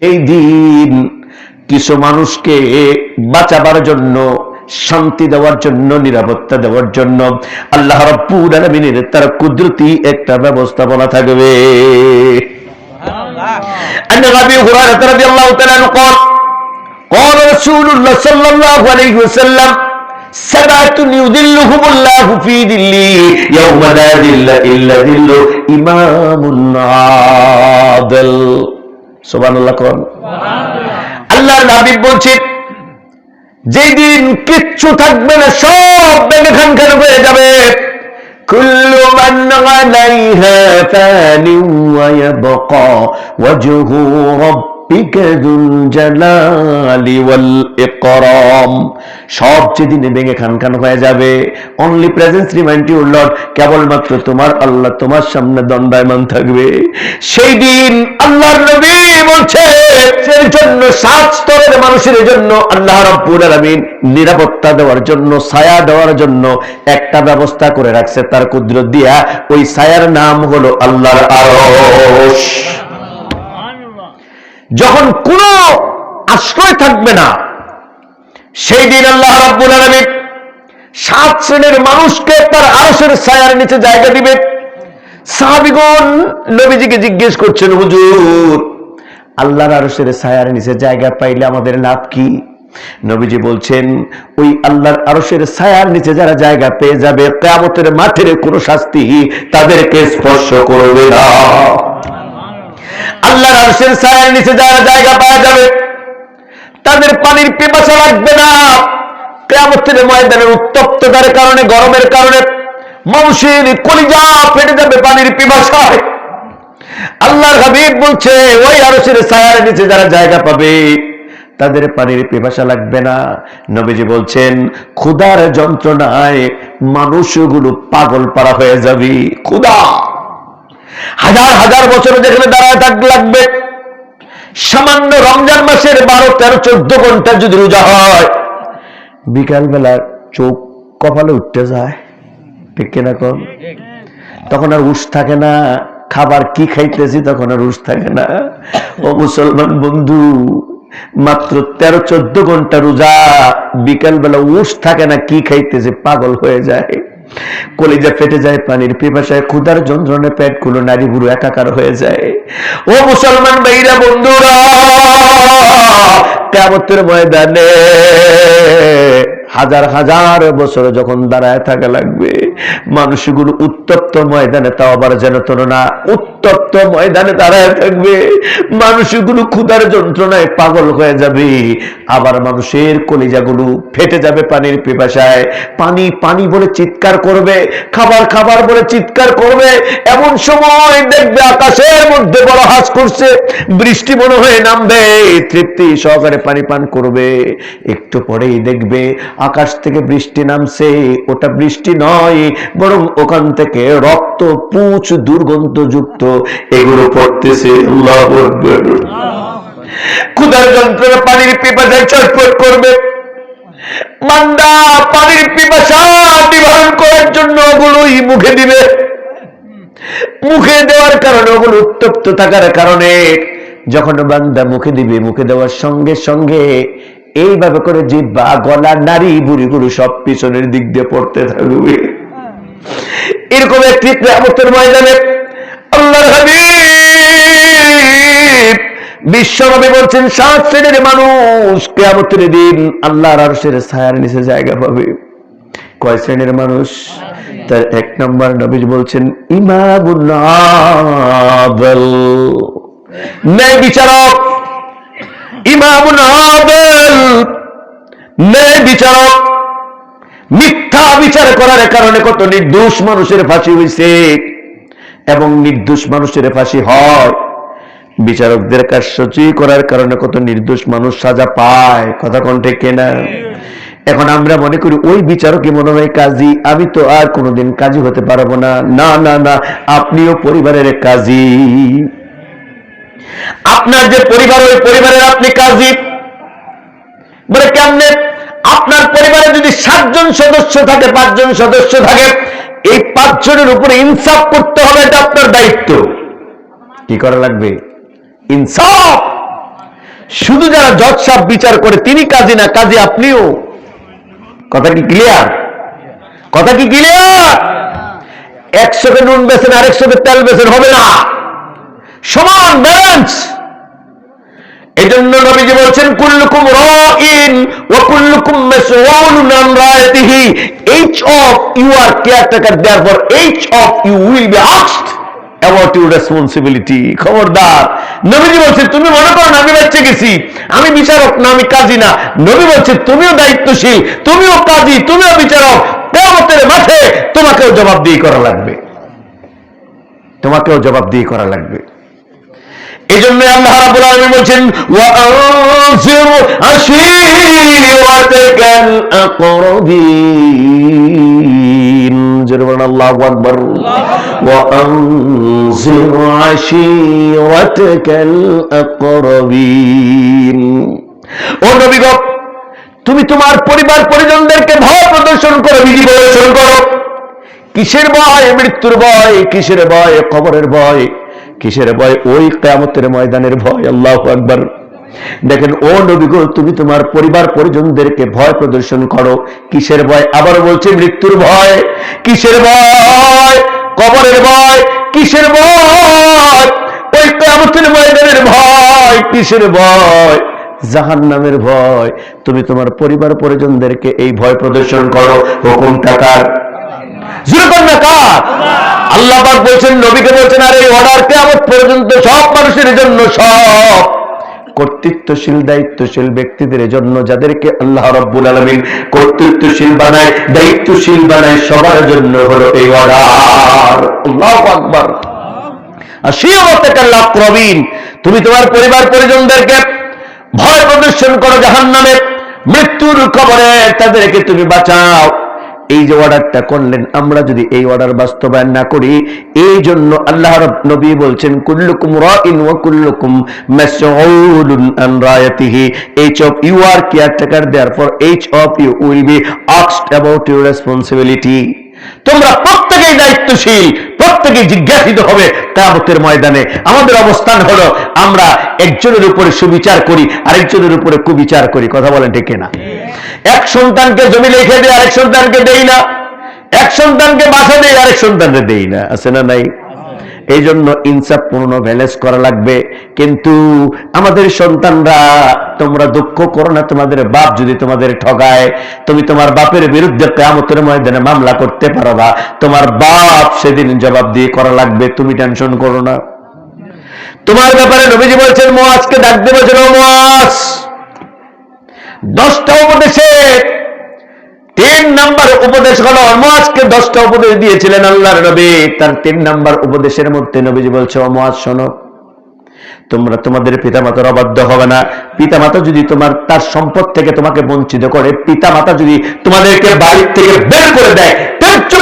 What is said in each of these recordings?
সেই দিন কিছু মানুষকে বাঁচাবার জন্য শান্তি দেওয়ার জন্য নিরাপত্তা দেওয়ার জন্য আল্লাহ রাব্বুল আলামিনের তার কুদরতি একটা ব্যবস্থাপনা থাকবে أن أبي هريرة رضي الله تعالى عنه قال قال رسول الله صلى الله عليه وسلم سبعة يذلهم الله في ذله يوم لا ذل إلا ذل إمام عادل সোবান আল্লাহ নাবিব যেদিন কিচ্ছু থাকবে না, সব বেগখান খান হয়ে যাবে। সব যেদিন খান খান হয়ে যাবে অনলি প্রেজেন্স রিমাইন্ড ইউ কেবলমাত্র তোমার আল্লাহ তোমার সামনে দণ্ডায়মান থাকবে। সেই দিন আল্লাহর নবী বলছে সেই জন্য সাত স্তরের মানুষের জন্য আল্লাহ রাব্বুল আলামিন নিরাপত্তা দেওয়ার জন্য, ছায়া দেওয়ার জন্য একটা ব্যবস্থা করে রাখছে তার কুদরত দিয়া। ওই ছায়ার নাম হলো আল্লাহর আরশ। যখন কোনো আশ্রয় থাকবে না, সেই দিন আল্লাহ রাব্বুল আলামিন সাত শ্রেণির মানুষকে তার আরশের ছায়ার নিচে জায়গা দিবে। সাহাবিগণ নবীজিকে জিজ্ঞেস করছেন, হুজুর আল্লাহর আরশের ছায়ার নিচে জায়গা পাইলে আমাদের লাভ কি? নবীজি বলছেন, ওই আল্লাহর আরশের ছায়ার নিচে যারা জায়গা পেয়ে যাবে, কেয়ামতের মাঠের কোনো শাস্তি তাদেরকে স্পর্শ করবে না। আল্লাহর আরশের ছায়ার নিচে যারা জায়গা পাওয়া যাবে, তাদের পানির পিপাসা লাগবে না। কেয়ামতের ময়দানের উত্তপ্ততার কারণে, গরমের কারণে মানুষের কলিজা ফেটে যাবে পানির পিপাসায়। আল্লাহর হাবিব বলছে, ওই আরশের ছায়ার নিচে যারা জায়গা পাবে, তাদের পানির পিপাসা লাগবে না। নবীজি বলছেন, ক্ষুধার যন্ত্রণায় মানুষগুলো পাগল পাড়া হয়ে যাবে। ক্ষুধা! হাজার হাজার বছর যেখানে দাঁড়ায় থাকতে লাগবে। সামান্য রমজান মাসের বারো, তেরো, চোদ্দ ঘণ্টা যদি রোজা হয় বিকাল বেলা চোখ কপালে উঠতে যায়। ঠিক কিনা কম তখন আর উস থাকে না। খাবার কি খাইতেছি তখন আর উস থাকে না। ও মুসলমান বন্ধু, মাত্র তেরো চোদ্দ ঘণ্টা রোজা বিকাল বেলা উস থাকে না কি খাইতেছে, পাগল হয়ে যায়। কলিজা ফেটে যায় পানির পিপাসায়, ক্ষুধার যন্ত্রণে পেটগুলো নারী বুড়ো একাকার হয়ে যায়। ও মুসলমান ভাইরা বন্ধুরা কেমতের ময়দানে হাজার হাজার বছর যখন দাঁড়ায় থাকা লাগবে, মানুষগুলো উত্তপ্ত ময়দানে তাও আবার যেন না উত্তপ্ত ময়দানে দাঁড়ায় থাকবে। মানুষগুলো ক্ষুধার যন্ত্রণায় পাগল হয়ে যাবে। আবার মানুষের কলিজাগুলো ফেটে যাবে পানির পিপাসায়। পানি পানি বলে চিৎকার করবে, খাবার খাবার বলে চিৎকার করবে। এমন সময় দেখবে আকাশের মধ্যে বড় হাস করছে। বৃষ্টি মনে হয়ে নামবে, তৃপ্তি সহকারে পানি পান করবে। একটু পরেই দেখবে আকাশ থেকে বৃষ্টি নামছে, ওটা বৃষ্টি নয়, বরং ওখান থেকে রক্ত, পুচ দুর্গন্ধযুক্ত এগুলো পড়তেছে যন্ত্রণা পানির পিপাসায় চটপট করবে। মান্দা পানির পিপাসা নিবারণ করার জন্য ওগুলোই মুখে দিবে। মুখে দেওয়ার কারণে ওগুলো উত্তপ্ত থাকার কারণে, যখন বান্দা মুখে দিবে, মুখে দেওয়ার সঙ্গে সঙ্গে এইভাবে করে জিব্বা, গলা নারী বুড়িগুলো সব পিছনের দিক দিয়ে পড়তে থাকবে। এরকম একটি কেয়ামতের ময়দানে আল্লাহর হাবিব বিশ্বনবী বলছেন, সাত শ্রেণির মানুষ কেয়ামতের দিন আল্লাহর আরশের ছায়ার নিচে জায়গা পাবে। কয় শ্রেণির মানুষ? তার এক নম্বর নবীজ বলছেন আদল। ন্যায় বিচারক, ইমামুল ন্যায় বিচারক, মিথ্যা বিচার করার কারণে কত নির্দোষ মানুষের ফাঁসি হয়েছে এবং নির্দোষ মানুষের ফাঁসি হয়। বিচারকদের কাজ সচি করার কারণে কত নির্দোষ মানুষ সাজা পায়। কথা কণ্ঠে কেনা এখন আমরা মনে করি ওই বিচারকই মনে হয় কাজী। আমি তো আর কোনোদিন কাজী হতে পারব না। না না না, আপনিও পরিবারের কাজী। আপনার যে পরিবার, ওই পরিবারের আপনি কাজী। বলে কেমনে আপনার পরিবারে যদি সাতজন সদস্য থাকে, পাঁচজন সদস্য থাকে, এই পাঁচজনের উপরে ইনসাফ করতে হবে, এটা আপনার দায়িত্ব। কি করা লাগবে? ইনসাফ! শুধু যারা জজ সাহেব বিচার করে, তিনি কাজী না, কাজী আপনিও? কথা কি ক্লিয়ার কথা কি ক্লিয়ার একশোকে নুন বেছেন আরেকশোকে তেল বেছেন হবে না। সমান ব্যালেন্স এই জন্য নবীজি বলছেন, কুল্লুকুম রাইন ওয়া কুল্লুকুম মাসউলুন আন রায়াতিহি। Each of you are caretaker, therefore each of you will be asked about your responsibility খবরদার। নবীজি বলছে তুমি মনে করো না, আমি বাচ্চা গেছি, আমি বিচারক না, আমি কাজী না। নবী বলছে তুমিও দায়িত্বশীল, তুমিও কাজী, তুমিও বিচারক। কিয়ামতের মাঠে তোমাকেও জবাবদিহি করা লাগবে। তোমাকেও জবাবদিহি করা লাগবে। এই জন্য আল্লাহ বলছেন তুমি তোমার পরিবার পরিজনদেরকে ভয় প্রদর্শন করো, বিধি প্রদর্শন করো। কিসের ভয়? মৃত্যুর ভয়, কিসের ভয়? কবরের ভয়। কিসের ভয়? ওই কেয়ামতের ময়দানের ভয়, আল্লাহ আকবার। দেখেন, ও নবীগো তুমি তোমার পরিবার, পরিজনদেরকে ভয় প্রদর্শন করো। কিসের ভয়? আবার বলছে, মৃত্যুর ভয়। কিসের ভয়? কবরের ভয়। কিসের ভয়? ওই কেয়ামতের ময়দানের ভয়। কিসের ভয়? জাহান নামের ভয়। তুমি তোমার পরিবার, পরিজনদেরকে এই ভয় প্রদর্শন করো। হুকুম টাকার জুরকন্যা কার? আল্লাহ বলছেন, নবীকে বলছেন, আর, এই অর্ডার কেমন পর্যন্ত সব মানুষের জন্য সব। কর্তৃত্বশীল, দায়িত্বশীল ব্যক্তিদের জন্য যাদেরকে আল্লাহ রব্বুল আলমিন কর্তৃত্বশীল বানায়, দায়িত্বশীল বানায়, সবার জন্য হলো এই অর্ডার আল্লাহ আকবার। তুমি তোমার পরিবার পরিজনদেরকে ভয় প্রদর্শন করো জাহান নামে মৃত্যুর খবরে তাদেরকে তুমি বাঁচাও। এই যে অর্ডারটা করলেন, আমরা যদি এই অর্ডার বাস্তবায়ন না করি, এই জন্য আল্লাহ নবী বলছেন, কুল্লুকুম তোমরা প্রত্যেকেই দায়িত্বশীল, প্রত্যেকেই জিজ্ঞাসিত হবে কামতের ময়দানে। আমাদের অবস্থান হলো, আমরা একজনের উপরে সুবিচার করি, আরেকজনের উপরে কুবিচার করি। কথা বলেন ঠিক না এক সন্তানকে জমি লিখে দিই আরেক সন্তানকে দেই না। এক সন্তানকে বাসা দেই, আরেক সন্তানকে দেই না। আছে না নাই? এই জন্য ইনসাফ পূর্ণ ব্যালেন্স করা লাগবে। কিন্তু আমাদের সন্তানরা, তোমরা দুঃখ করো না, তোমাদের বাপ যদি তোমাদের ঠগায়, তুমি তোমার বাপের বিরুদ্ধে কেমতের ময়দানে মামলা করতে পারো না। তোমার বাপ সেদিন জবাব দিয়ে করা লাগবে, তুমি টেনশন করো না। তোমার ব্যাপারে নবীজি বলছেন, মোয়াজকে ডাক দেবে মোয়াজ। দশটা উপদেশে। তিন নাম্বার উপদেশ হলো অমাজকে দশটা উপদেশ দিয়েছিলেন আল্লাহর নবী। তার তিন নাম্বার উপদেশের মধ্যে নবীজি বলছে অমাজ শোনো, তোমরা তোমাদের পিতামাতার অবাধ্য হবে না। পিতামাতা যদি তোমার, তার সম্পদ থেকে তোমাকে বঞ্চিত করে, পিতামাতা যদি তোমাদেরকে বাড়ির থেকে বের করে দেয়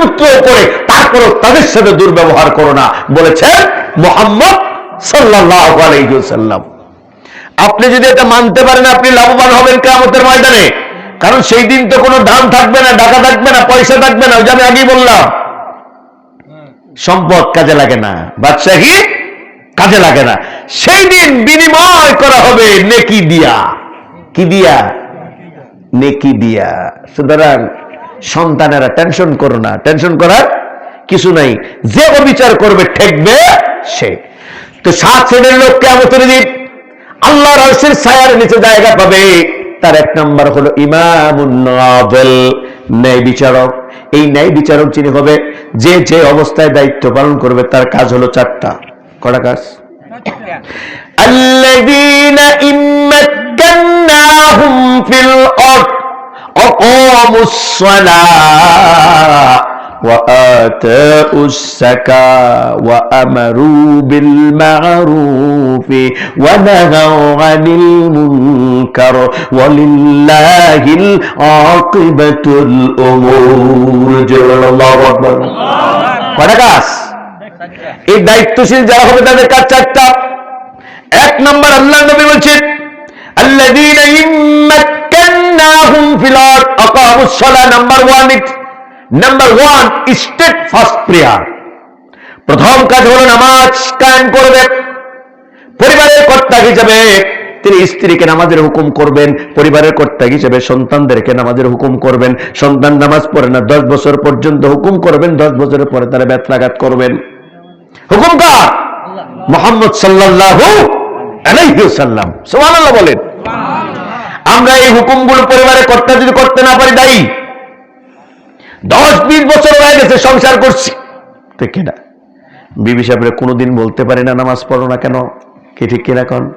পুত্র করে, তারপরও তাদের সাথে দুর্ব্যবহার করো না। বলেছেন মোহাম্মদ সাল্লাহ আলাইসাল্লাম আপনি যদি এটা মানতে পারেন, আপনি লাভবান হবেন কেমতের ময়দানে। কারণ সেই দিন তো কোনো দাম থাকবে না, টাকা থাকবে না, পয়সা থাকবে না, ওই আমি আগেই বললাম। সম্পদ কাজে লাগে না, বাদশাহী কাজে লাগে না। সেই দিন বিনিময় করা হবে নেকি দিয়া। কি দিয়া? নেকি দিয়া। সুতরাং সন্তানেরা টেনশন করো না, টেনশন করার কিছু নাই। যে অবিচার করবে, ঠেকবে সে। তো সাত শ্রেণির লোক কেমন দিন আল্লাহর আরশের ছায়ার নিচে জায়গা পাবে। তার এক নম্বর হলো ইমামুল ন্যায় বিচারক। এই ন্যায় বিচারক যিনি হবে, যে যে অবস্থায় দায়িত্ব পালন করবে, তার কাজ হলো চারটা। কটা কাজ? আল্লাযীনা ইম্মাক্কান্নাহুম ফিল আরদ الأرض أقاموا الصلاة وآتاءوا الزكاة وأمروا بالمعروف ونهوا عن المنكر ولله العاقبة الأمور جل الله أكبر কটা কাজ এই দায়িত্বশীল যারা হবে তাদের কাজ চারটা এক নম্বর আল্লাহ নবী বলছেন الذين إن مكناهم في number one state first prayer প্রথম কাজ হলো নামাজ কায়েম করবে পরিবারের কর্তা হিসাবে তিনি স্ত্রীকে নামাজের হুকুম করবেন, পরিবারের কর্তা হিসেবে সন্তানদেরকে নামাজের হুকুম করবেন। সন্তান নামাজ পড়ে না, দশ বছর পর্যন্ত হুকুম করবেন, দশ বছরের পরে তারা ব্যত্রাঘাত করবেন। হুকুম কার? মোহাম্মদ সাল্লাল্লাহু আলাইহি সাল্লাম বলেন। আমরা এই হুকুমগুলো পরিবারের কর্তা যদি করতে না পারি দায়ী দশ বিশ বছর হয়ে গেছে সংসার করছি। ঠিক কিনা? বিবি সাহেবরা কোনোদিন বলতে পারি না, নামাজ পড়ো না কেন? কি ঠিক কিনা কোন?